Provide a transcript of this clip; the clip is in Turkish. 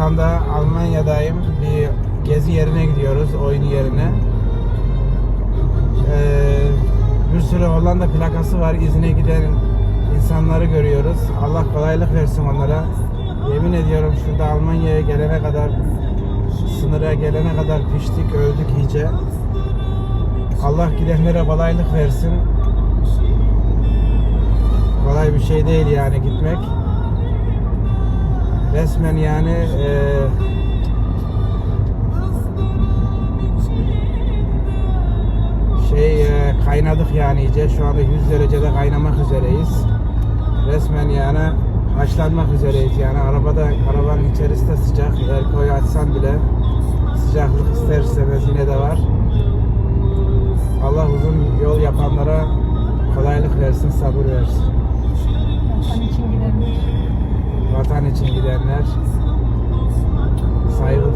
Almanya'dayım. Bir gezi yerine gidiyoruz, oyun yerine. Ee, bir sürü Hollanda plakası var. İzine giden insanları görüyoruz. Allah kolaylık versin onlara. Yemin ediyorum şurada Almanya'ya gelene kadar sınıra gelene kadar piştik, öldük iyice. Allah gidenlere kolaylık versin. Kolay bir şey değil yani gitmek. Resmen yani eee şey e, kaynadık yani iyice. Şu anda 100 derecede kaynamak üzereyiz. Resmen yani haşlanmak üzereyiz yani. Arabada arabanın içerisi de sıcak. Erkoyu açsam bile sıcaklık ister istemez yine de var. Allah uzun yol yapanlara kolaylık versin, sabır versin. Vatan için gidenler. Vatan için gidenler saygı.